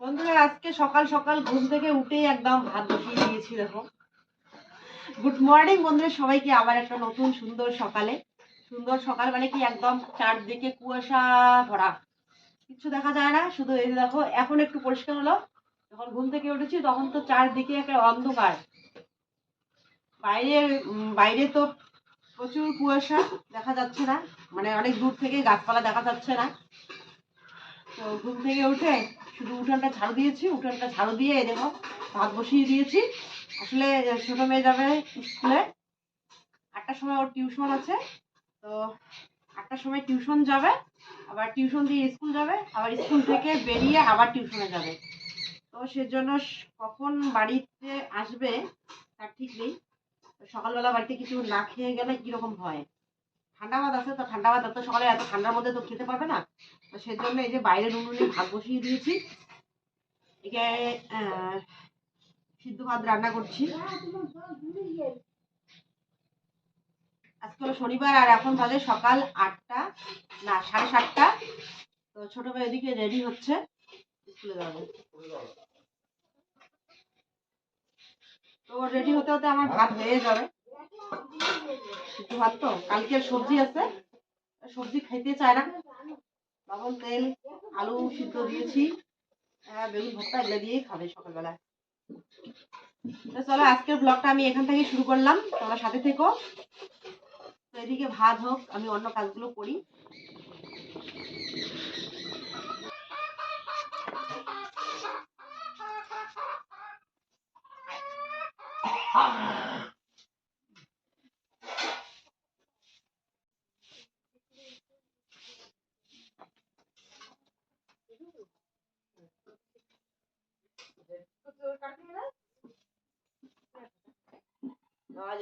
বন্ধুরা, আজকে সকাল সকাল ঘুম থেকে উঠেই একদম ভাত বসিয়ে দিয়েছি, দেখো। গুড মর্নিং বন্ধুরা, সবাইকে আবার একটা নতুন সুন্দর সকালে। সুন্দর সকাল মানে কি একদম চারদিকে কুয়াশা ভরা। কিছু দেখা যায় না। শুধু এই দেখো, এখন একটু পরিষ্কার হলো। যখন ঘুম থেকে উঠেছি, তখন তো চারদিকে একটা অন্ধকার। বাইরে বাইরে তো প্রচুর কুয়াশা দেখা যাচ্ছে না। মানে অনেক দূর থেকে গাছপালা দেখা যাচ্ছে না। তো ঘুম থেকে উঠে শুধু উঠানটা ঝাড়ু দিয়েছি। উঠানটা ঝাড়ু দিয়ে দেখো, ভাত বসিয়ে দিয়েছি। আসলে ছোটো মেয়ে যাবে স্কুলে। আটটার সময় ওর টিউশন আছে। তো আটটার সময় টিউশন যাবে। আবার টিউশন দিয়ে স্কুল যাবে আবার স্কুল থেকে বেরিয়ে আবার টিউশনে যাবে। তো সেজন্য কখন বাড়িতে আসবে তার ঠিক নেই। সকালবেলা বাড়িতে কিছু না খেয়ে গেলে কীরকম হয়? ঠান্ডা ভাত আছে তো ঠান্ডা ভাত এত সকালে এত ঠান্ডার মধ্যে তো খেতে পারবে না। তো সেজন্য এই যে বাইরের উনুনে ভাত বসিয়ে দিয়েছি। আহ, সিদ্ধ ভাত রান্না করছি। আজকে হলো শনিবার আর এখন বাজে সকাল আটটা, না, সাড়ে সাতটা। তো ছোট ভাই এদিকে রেডি হচ্ছে স্কুলে যাবে। তো রেডি হতে হতে আমার ভাত হয়ে যাবে। সিদ্ধ ভাত তো, কালকে সবজি আছে, সবজি খাইতে চায় না। লবণ, তেল, আলু সিদ্ধ দিয়েছি বেগুন, ভর্তা এগুলো দিয়েই খাবে সকালবেলা। তো চলো, আজকের ব্লগটা আমি এখান থেকে শুরু করলাম। তোমরা সাথে থেকো। এদিকে ভাত হোক আমি অন্য কাজগুলো করি।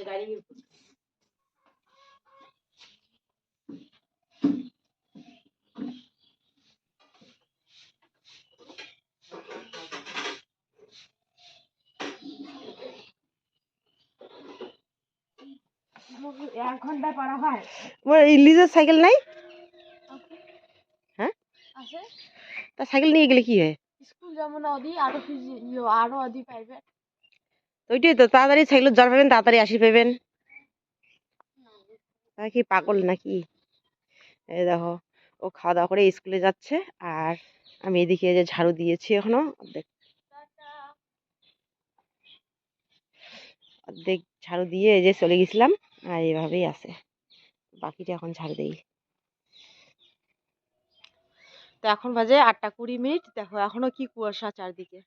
ডাইনিং ঘন্টায় পারা হয়? লিজের সাইকেল নাই? আছে? তা সাইকেল নিয়ে গেলে কি হয়? স্কুল যেমন অদি আরও আরও অদি পাইবে। ওইটাই তো তাড়াতাড়ি সাইকেল জ্বর পাবেন তাড়াতাড়ি আসি পাবেন কি পাগল নাকি? এই দেখো ও খাওয়া দাওয়া করে স্কুলে যাচ্ছে আর আমি এদিকে যে ঝাড়ু দিয়েছি এখনও অর্ধেক। অর্ধেক ঝাড়ু দিয়ে এই যে চলে গেছিলাম। আর এইভাবেই আছে। বাকিটা এখন ঝাড়ু দেই। তো এখন বাজে আটটা কুড়ি মিনিট। দেখো এখনও কি কুয়াশা চারদিকে।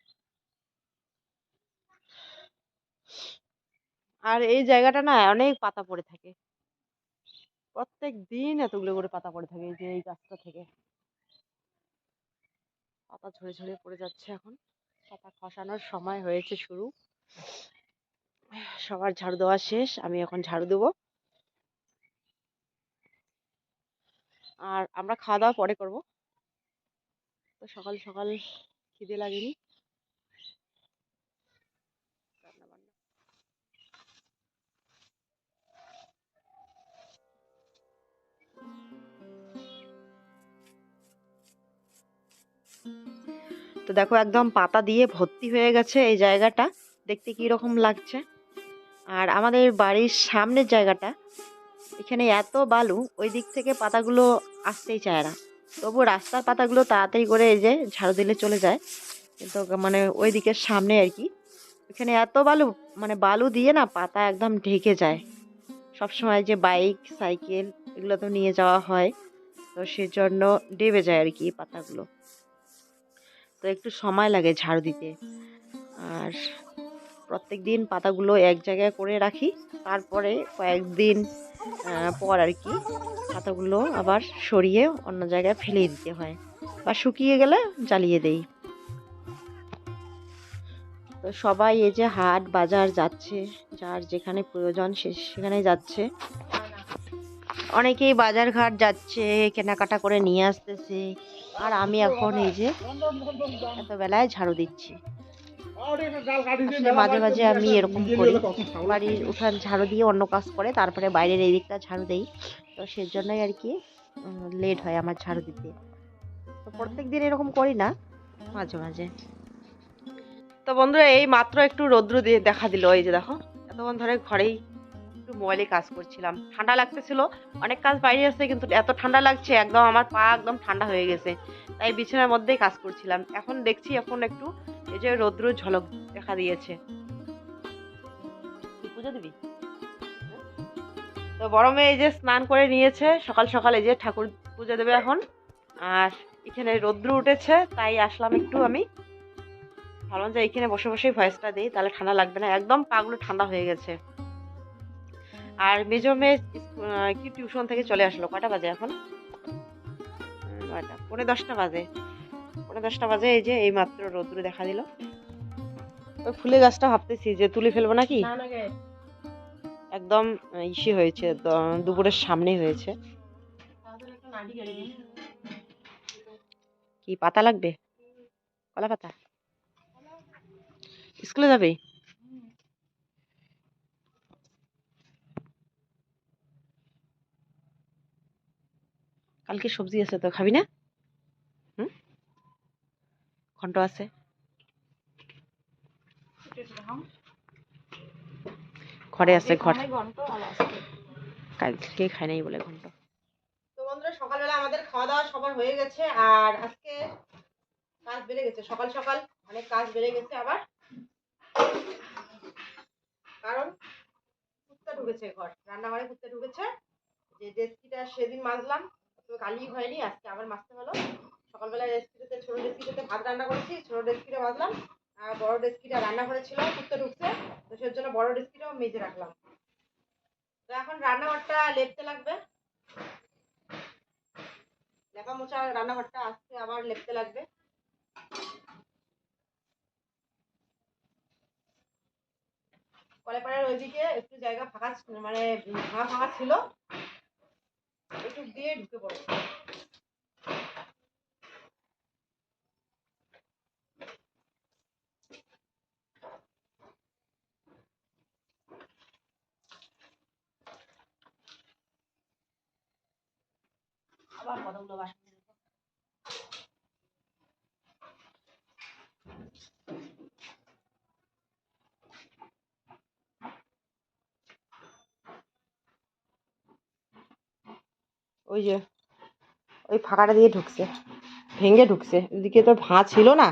আর এই জায়গাটা না অনেক পাতা পড়ে থাকে। প্রত্যেক দিন এতগুলো করে পাতা পড়ে থাকে এই যে এই গাছটা থেকে। পাতা ঝরে ঝরে পড়ে যাচ্ছে এখন। পাতা খসানোর সময় হয়েছে শুরু। সবার ঝাড়ু দেওয়া শেষ, আমি এখন ঝাড়ু দেবো। আর আমরা খাওয়া দাওয়া পরে করব। তো সকাল সকাল খিদে লাগেনি। তো দেখো একদম পাতা দিয়ে ভর্তি হয়ে গেছে এই জায়গাটা। দেখতে কি রকম লাগছে? আর আমাদের বাড়ির সামনের জায়গাটা, এখানে এত বালু, ওই দিক থেকে পাতাগুলো আসতেই চায় না। তবু রাস্তার পাতাগুলো তাড়াতাড়ি করে এই যে ঝাড়ু দিলে চলে যায়। কিন্তু মানে ওই দিকের সামনে আর কি। এখানে এত বালু মানে বালু দিয়ে না পাতা একদম ঢেকে যায়। সবসময় যে বাইক, সাইকেল এগুলো তো নিয়ে যাওয়া হয়। তো সেজন্য ডেবে যায় আর কি পাতাগুলো। তো একটু সময় লাগে ঝাড়ু দিতে। আর প্রত্যেক দিন পাতাগুলো এক জায়গায় করে রাখি। তারপরে কয়েকদিন পর আর কি পাতাগুলো আবার সরিয়ে অন্য জায়গায় ফেলে দিতে হয় বা শুকিয়ে গেলে জ্বালিয়ে দেই। তো সবাই এই যে হাট বাজার যাচ্ছে, যার যেখানে প্রয়োজন সে সেখানে যাচ্ছে। অনেকেই বাজার ঘাট যাচ্ছে, কেনাকাটা করে নিয়ে আসতেছে। আর আমি এখন এই যে এতবেলায় ঝাড়ু দিচ্ছি। মাঝে মাঝে আমি এরকম করি। বাড়ির উঠান ঝাড়ু দিয়ে অন্য কাজ করে তারপরে বাইরের এই দিকটা ঝাড়ু দেই। তো সেজন্যই আর কি লেট হয় আমার ঝাড়ু দিতে। তো প্রত্যেক দিন এরকম করি না মাঝে মাঝে। তো বন্ধুরা এই মাত্র একটু রৌদ্র দিয়ে দেখা দিল এই যে দেখো। এতক্ষণ ধরে ঘরেই একটু মোবাইলে কাজ করছিলাম। ঠান্ডা লাগতেছিল অনেক কাজ বাইরে আছে কিন্তু এত ঠান্ডা লাগছে একদম আমার পা একদম ঠান্ডা হয়ে গেছে। তাই বিছানার মধ্যেই কাজ করছিলাম। এখন দেখছি এখন একটু এই যে রৌদ্র ঝলক দেখা দিয়েছে। পুজো দিবি? তো বড় মেয়ে এই যে স্নান করে নিয়েছে সকাল সকাল এই যে ঠাকুর পুজো দেবে এখন। আর এখানে রৌদ্র উঠেছে তাই আসলাম একটু আমি। ভাবলাম যে এখানে বসে বসেই ভয়েসটা দিই তাহলে ঠান্ডা লাগবে না। একদম পাগুলো ঠান্ডা হয়ে গেছে। আর মেজো মেয়ে কি টিউশন থেকে চলে আসলো? কটা বাজে এখন? উম, নয়টা পৌনে দশটা বাজে। পৌনে দশটা বাজে এই যে এই মাত্র রৌদ্র দেখা দিল। ওই ফুলের গাছটা ভাবতেছি যে তুলে ফেলব নাকি? একদম ইসে হয়েছে দুপুরের সামনেই হয়েছে। কি পাতা লাগবে? কলা পাতা? স্কুলে যাবে? কালকে সবজি আছে তো খাবি না? ঘন্ট আছে। ঘরে আছে, ঘর। কালকে খাই নাই বলে ঘন্ট। তো বন্ধুরা, সকালবেলা আমাদের খাওয়া দাওয়া সবার হয়ে গেছে, আর আজকে কাজ বেড়ে গেছে। সকাল সকাল অনেক কাজ বেড়ে গেছে আবার। কারণ কুত্তা ঢুকেছে ঘর, রান্নাঘরে কুত্তা ঢুকেছে। যে ডেস্কিটা সেদিন মাজলাম কালি হয়নি, আজকে আবার মাজতে হলো। সকালবেলা ডেস্কিটাতে ছোট ডেস্কিটাতে ভাত রান্না করেছি, ছোট ডেস্কিটা মাজলাম আর বড় ডেস্কিটা রান্না করেছিল, কুত্তা ঢুকছে, তো সেই জন্য বড় ডেস্কিটাও মেজে রাখলাম। তো এখন রান্নাঘরটা লেপতে লাগবে। লেপা মোছা রান্নাঘরটা আজকে আবার লেপতে লাগবে। কলেপাড়ার ওইদিকে একটু জায়গা ফাঁকা মানে ফাঁকা ফাঁকা ছিল। একটু দিয়ে ঢুকে পড়ে আবার কতগুলো বাসন। ওই যে, ওই ফাঁকাটা দিয়ে ঢুকছে, ভেঙে ঢুকছে। এদিকে তো ভাঁ ছিল না।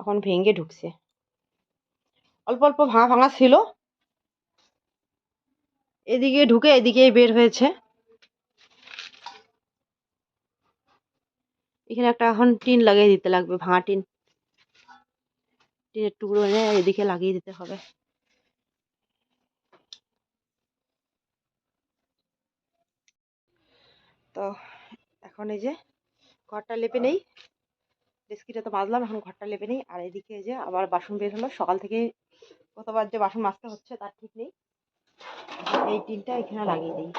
এখন ভেঙে ঢুকছে। অল্প অল্প ভাঙা ভাঙা ছিল। এদিকে ঢুকে এদিকে বের হয়েছে। এখানে একটা এখন টিন লাগিয়ে দিতে লাগবে, ভাঙা টিন। টিনের টুকরো এনে এদিকে লাগিয়ে দিতে হবে। তো এখন এই যে ঘরটা লেপে নেই, ডেস্কিটা তো মাজলাম, এখন ঘরটা লেপে নেই। আর এদিকে এই যে আবার বাসন বের হলো, সকাল থেকে কতবার যে বাসন মাজতে হচ্ছে তার ঠিক নেই। এই টিনটা এখানে লাগিয়ে দিই।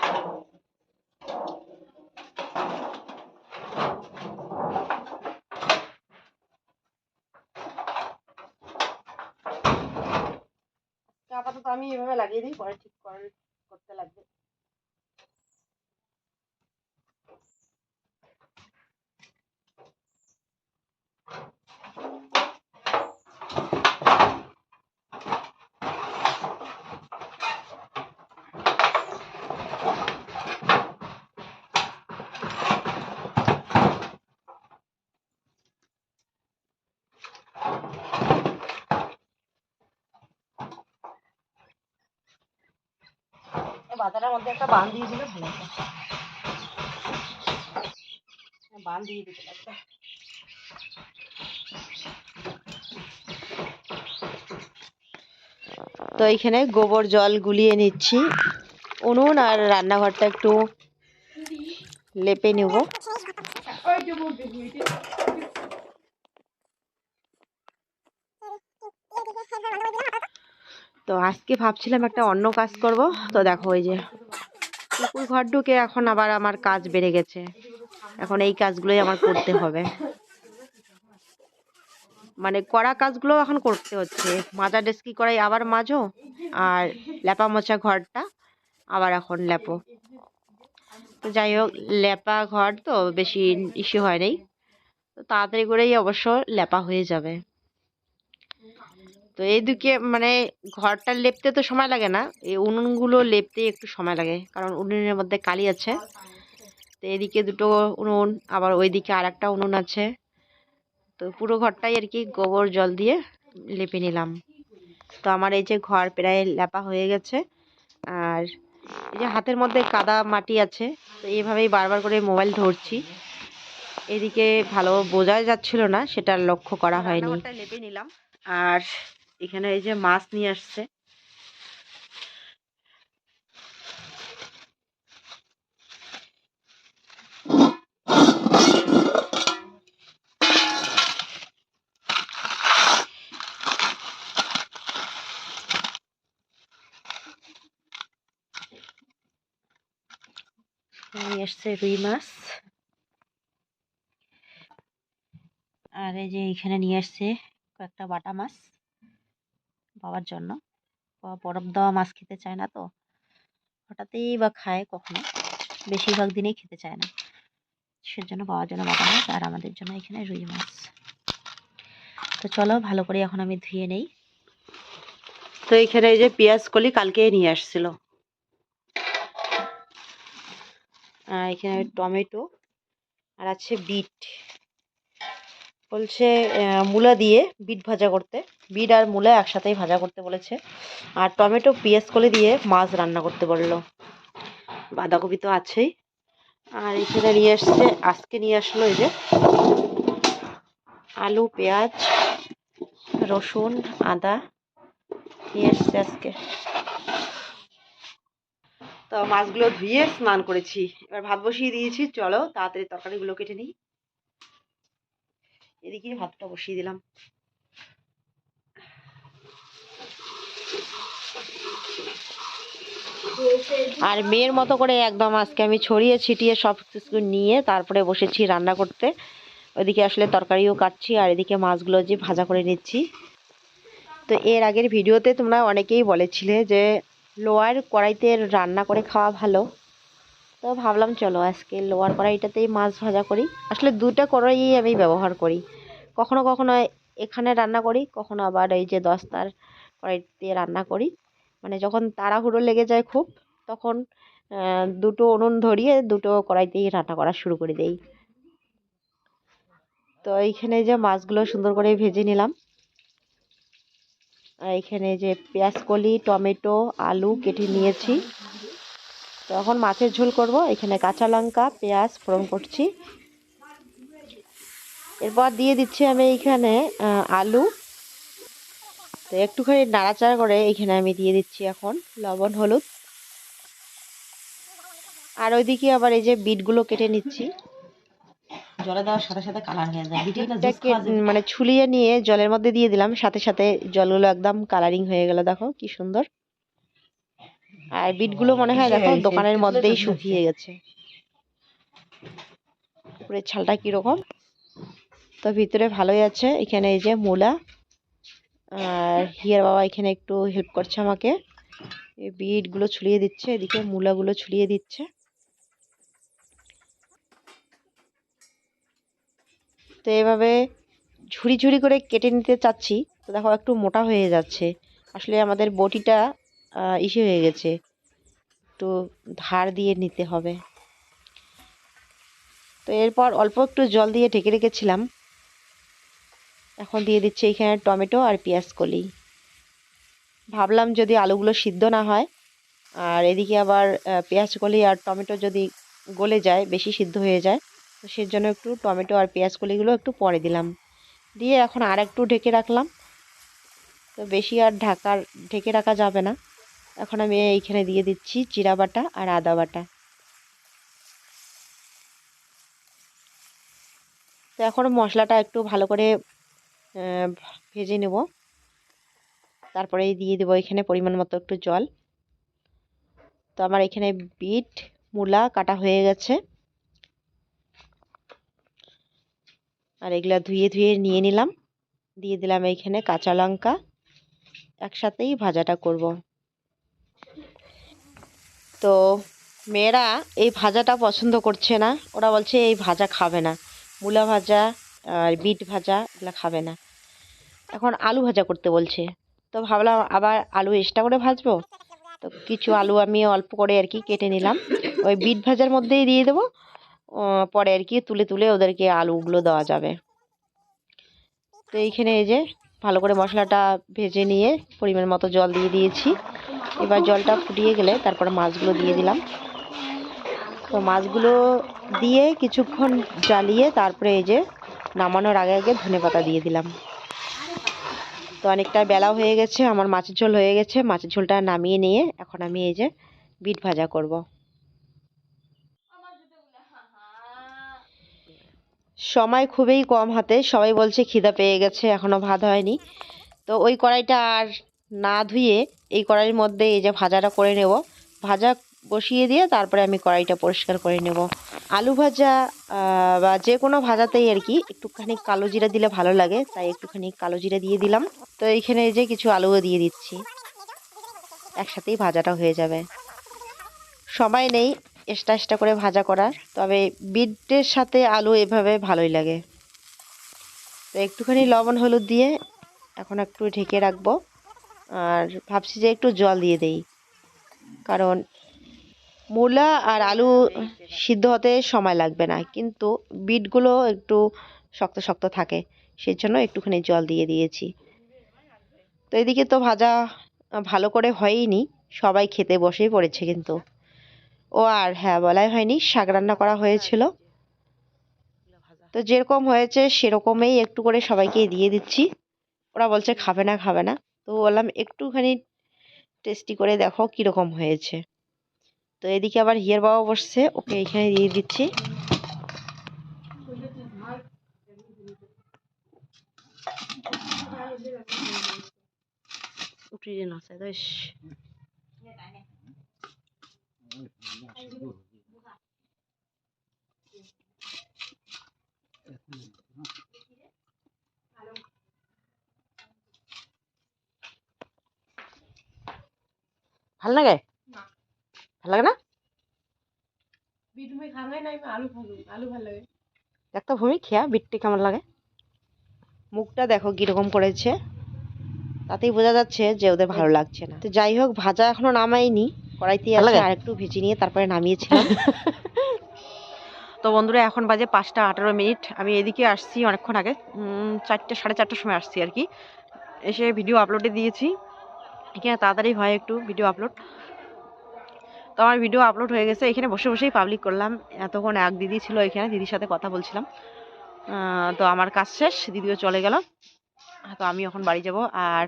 আপাতত আমি এভাবে লাগিয়ে দিই পরে ঠিক করতে লাগবে। মধ্যে একটা বান দিয়ে দিলে ভালো হ্যাঁ, বান দিয়ে দিতে লাগবে তো এইখানে গোবর জল গুলিয়ে নিচ্ছি। উনুন আর রান্নাঘরটা একটু লেপে নেব তো আজকে ভাবছিলাম একটা অন্য কাজ করব। তো দেখো ওই যে কুকুর ঘর ঢুকে এখন আবার আমার কাজ বেড়ে গেছে। এখন এই কাজগুলোই আমার করতে হবে। মানে করা কাজগুলো এখন করতে হচ্ছে। মাজা ডেস্কি করাই আবার মাজো আর ল্যাপা মোছা ঘরটা আবার এখন ল্যাপো। তো যাই হোক, ল্যাপা ঘর তো বেশি ইস্যু হয় নাই। তো তাড়াতাড়ি করেই অবশ্য ল্যাপা হয়ে যাবে। তো এইদিকে মানে ঘরটা লেপতে তো সময় লাগে না। এই উনুনগুলো লেপতে একটু সময় লাগে কারণ উনুনের মধ্যে কালি আছে। তো এদিকে দুটো উনুন আবার ওইদিকে আর একটা উনুন আছে। তো পুরো ঘরটাই আর কি গোবর জল দিয়ে লেপে নিলাম। তো আমার এই যে ঘর প্রায় লেপা হয়ে গেছে। আর এই যে হাতের মধ্যে কাদা মাটি আছে তো এইভাবেই বারবার করে মোবাইল ধরছি। এদিকে ভালো বোঝা যাচ্ছিল না সেটা লক্ষ্য করা হয়নি। লেপে নিলাম। আর এখানে এই যে মাছ নিয়ে আসছে। নিয়ে আসছে রুই মাছ। আর এই যে এখানে নিয়ে আসছে কয়েকটা বাটা মাছ। বাবার জন্য। বাবা বরফ দেওয়া মাছ খেতে চায় না তো। হঠাৎই বা খায় কখনো। বেশিরভাগ দিনেই খেতে চায় না। সেজন্য বাবার জন্য বাটা মাছ আর আমাদের জন্য এখানে রুই মাছ। তো চলো ভালো করে এখন আমি ধুয়ে নেই। তো এখানে এই যে পেঁয়াজ কলি কালকে নিয়ে আসছিল। আর এখানে টমেটো আর আছে বিট। বলছে মূলা দিয়ে বিট ভাজা করতে। বিট আর মূলা একসাথেই ভাজা করতে বলেছে। আর টমেটো, পেঁয়াজ, কলি দিয়ে মাছ রান্না করতে বলল। বাঁধাকপি তো আছেই। আর এখানে নিয়ে আসছে আজকে নিয়ে আসলো এই যে আলু, পেঁয়াজ, রসুন, আদা নিয়ে আসছে আজকে। তো মাছগুলো ধুয়ে স্নান করেছি। এবার ভাত বসিয়ে দিয়েছি। চলো তাড়াতাড়ি তরকারিগুলো কেটে নিই। এদিকে ভাতটা বসিয়ে দিলাম। আর মেয়ের মতো করে একদম আজকে আমি ছড়িয়ে ছিটিয়ে সব কিছু নিয়ে তারপরে বসেছি রান্না করতে। ওইদিকে আসলে তরকারিও কাটছি আর এদিকে মাছগুলো যে ভাজা করে নিচ্ছি। তো এর আগের ভিডিওতে তোমরা অনেকেই বলেছিলে যে লোয়ার কড়াইতে রান্না করে খাওয়া ভালো। তো ভাবলাম, চলো আজকে লোয়ার কড়াইটাতেই মাছ ভাজা করি। আসলে দুটো কড়াই আমি ব্যবহার করি। কখনো কখনো এখানে রান্না করি, কখনো আবার এই যে দস্তার কড়াইতে রান্না করি। মানে যখন তাড়াহুড়ো লেগে যায় খুব, তখন দুটো উনুন ধরিয়ে দুটো কড়াইতেই রান্না করা শুরু করে দেই। তো এইখানে যে মাছগুলো সুন্দর করে ভেজে নিলাম। এখানে যে পেঁয়াজকলি, টমেটো, আলু কেটে নিয়েছি। তো এখন মাছের ঝোল করব। এখানে কাঁচা লঙ্কা পেঁয়াজ ফোড়ন করছি। এরপর দিয়ে দিচ্ছি আমি এইখানে আলু। তো একটুখানি নাড়াচাড়া করে এখানে আমি দিয়ে দিচ্ছি এখন লবণ হলুদ। আর ওইদিকে আবার এই যে বিটগুলো কেটে নিচ্ছি। জলে দেওয়ার সাথে সাথে কালার হয়ে যায়। মানে ছুলিয়ে নিয়ে জলের মধ্যে দিয়ে দিলাম। সাথে সাথে জলগুলো একদম কালারিং হয়ে গেল দেখো কি সুন্দর। আর বিটগুলো মনে হয় দেখো সেই- সেই দোকানের মধ্যেই শুকিয়ে গেছে। উপরের ছালটা কীরকম? তো ভিতরে ভালোই আছে। এখানে এই যে মূলা। আর হিয়ার বাবা এখানে একটু হেল্প করছে আমাকে। এই বিটগুলো ছুলিয়ে দিচ্ছে এদিকে মূলাগুলো ছুলিয়ে দিচ্ছে। তো এভাবে ঝুড়ি ঝুড়ি করে কেটে নিতে চাচ্ছি। তো দেখো একটু মোটা হয়ে যাচ্ছে। আসলে আমাদের বটিটা ইসে হয়ে গেছে। একটু ধার দিয়ে নিতে হবে। তো এরপর অল্প একটু জল দিয়ে ঢেকে রেখেছিলাম। এখন দিয়ে দিচ্ছি এখানে টমেটো আর পেঁয়াজ কলি। ভাবলাম যদি আলুগুলো সিদ্ধ না হয়, আর এদিকে আবার পেঁয়াজ কলি আর টমেটো যদি গলে যায়, বেশি সিদ্ধ হয়ে যায়, তো সেজন্য একটু টমেটো আর পেঁয়াজ কলিগুলো একটু পরে দিলাম। দিয়ে এখন আর একটু ঢেকে রাখলাম। তো বেশি আর ঢাকার, ঢেকে রাখা যাবে না। এখন আমি এইখানে দিয়ে দিচ্ছি জিরা বাটা আর আদা বাটা। তো এখন মশলাটা একটু ভালো করে ভেজে নেব। তারপরে দিয়ে দেবো এখানে পরিমাণ মতো একটু জল। তো আমার এখানে বিট, মূলা কাটা হয়ে গেছে। আর এগুলা ধুয়ে ধুয়ে নিয়ে নিলাম। দিয়ে দিলাম এইখানে কাঁচা লঙ্কা। একসাথেই ভাজাটা করব। তো মেয়েরা এই ভাজাটা পছন্দ করছে না। ওরা বলছে, এই ভাজা খাবে না। মূলা ভাজা আর বিট ভাজা এগুলো খাবে না। এখন আলু ভাজা করতে বলছে। তো ভাবলাম আবার আলু এক্সট্রা করে ভাজবো। তো কিছু আলু আমি অল্প করে আর কি কেটে নিলাম। ওই বিট ভাজার মধ্যেই দিয়ে দেবো। পরে আর কি তুলে তুলে ওদেরকে আলুগুলো দেওয়া যাবে। তো এইখানে এই যে ভালো করে মশলাটা ভেজে নিয়ে পরিমাণ মতো জল দিয়ে দিয়েছি। এবার জলটা ফুটিয়ে গেলে তারপরে মাছগুলো দিয়ে দিলাম। তো মাছগুলো দিয়ে কিছুক্ষণ জ্বালিয়ে তারপরে এই যে নামানোর আগে আগে ধনে পাতা দিয়ে দিলাম। তো অনেকটা বেলা হয়ে গেছে, আমার মাছের ঝোল হয়ে গেছে। মাছের ঝোলটা নামিয়ে নিয়ে এখন আমি এই যে বিট ভাজা করব। সময় খুবই কম হাতে। সবাই বলছে খিদা পেয়ে গেছে, এখনও ভাত হয়নি। তো ওই কড়াইটা আর না ধুয়ে এই কড়াইয়ের মধ্যে এই যে ভাজাটা করে নেব। ভাজা বসিয়ে দিয়ে তারপরে আমি কড়াইটা পরিষ্কার করে নেব। আলু ভাজা বা যে কোনো ভাজাতেই আর কি, একটুখানি কালো জিরা দিলে ভালো লাগে, তাই একটুখানি কালো জিরা দিয়ে দিলাম। তো এইখানে এই যে কিছু আলুও দিয়ে দিচ্ছি। একসাথেই ভাজাটা হয়ে যাবে। সময় নেই এক্সট্রা এক্সট্রা করে ভাজা করার তবে বিটের সাথে আলু এভাবে ভালোই লাগে। তো একটুখানি লবণ, হলুদ দিয়ে এখন একটু ঢেকে রাখব। আর ভাবছি যে একটু জল দিয়ে দেই। কারণ মূলা আর আলু সিদ্ধ হতে সময় লাগবে না। কিন্তু বিটগুলো একটু শক্ত শক্ত থাকে সেই জন্য একটুখানি জল দিয়ে দিয়েছি। তো এদিকে তো ভাজা ভালো করে হয়ইনি। সবাই খেতে বসেই পড়েছে কিন্তু। ও আর হ্যাঁ বলাই হয়নি, শাক রান্না করা হয়েছিল। তো যেরকম হয়েছে সেরকমই একটু করে সবাইকে দিয়ে দিচ্ছি। ওরা বলছে খাবে না খাবে না। তো বললাম একটুখানি টেস্টি করে দেখো কীরকম হয়েছে। তো এদিকে আবার হিয়ার বাবা বসছে, ওকে এখানে দিয়ে দিচ্ছি। উঠিয়ে ভালো লাগে? ভালো লাগে না? বিট মুই খাবে না আলু খাব আলু ভালো লাগে। দেখতো ভূমি খেয়া বিটটি কেমন লাগে? মুখটা দেখো কীরকম করেছে। তাতেই বোঝা যাচ্ছে যে ওদের ভালো লাগছে না। তো যাই হোক ভাজা এখনও নামাইনি। কড়াইতে আছে? আর একটু ভেজে নিয়ে তারপরে নামিয়েছিলাম। তো বন্ধুরা এখন বাজে পাঁচটা আঠারো মিনিট। আমি এদিকে আসছি অনেকক্ষণ আগে। চারটে সাড়ে চারটার সময় আসছি আর কি। এসে ভিডিও আপলোডে দিয়েছি। এখানে তাড়াতাড়ি হয় একটু ভিডিও আপলোড তো আমার ভিডিও আপলোড হয়ে গেছে। এখানে বসে বসেই পাবলিক করলাম। এতক্ষণ এক দিদি ছিল এখানে দিদির সাথে কথা বলছিলাম। তো আমার কাজ শেষ। দিদিও চলে গেল। তো আমি এখন বাড়ি যাব। আর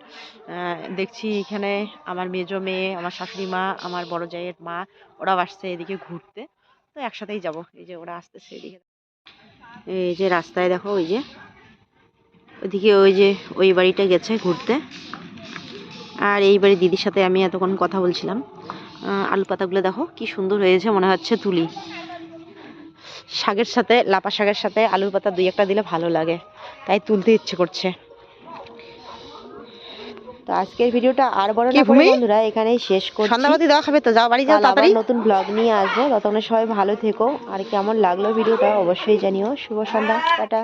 দেখছি এখানে আমার মেজো মেয়ে, আমার শাশুড়ি মা, আমার বড় জায়ের মা, ওরাও আসছে এদিকে ঘুরতে। তো একসাথেই যাব। এই যে ওরা আসতেছে এদিকে। এই যে রাস্তায় দেখো, ওই যে, ওইদিকে ওই যে, ওই বাড়িটা গেছে ঘুরতে। আর এই বাড়ি দিদির সাথে আমি এতক্ষণ কথা বলছিলাম। আলু পাতাগুলো দেখো, কি সুন্দর হয়েছে, মনে হচ্ছে তুলি। শাকের সাথে লাপা শাকের সাথে আলুর পাতা দুই একটা দিলে ভালো লাগে। তাই তুলতে ইচ্ছে করছে। তো আজকের ভিডিওটা আর বড় না করে বন্ধুরা এখানেই শেষ করছি। সন্ধ্যাবাতি দেওয়া খাবে তো যাও বাড়ি যাও তাড়াতাড়ি। নতুন ব্লগ নিয়ে আসব। ততক্ষণে সবাই ভালো থেকো। আর কেমন লাগল ভিডিওটা অবশ্যই জানিও। শুভ সন্ধ্যা টাটা।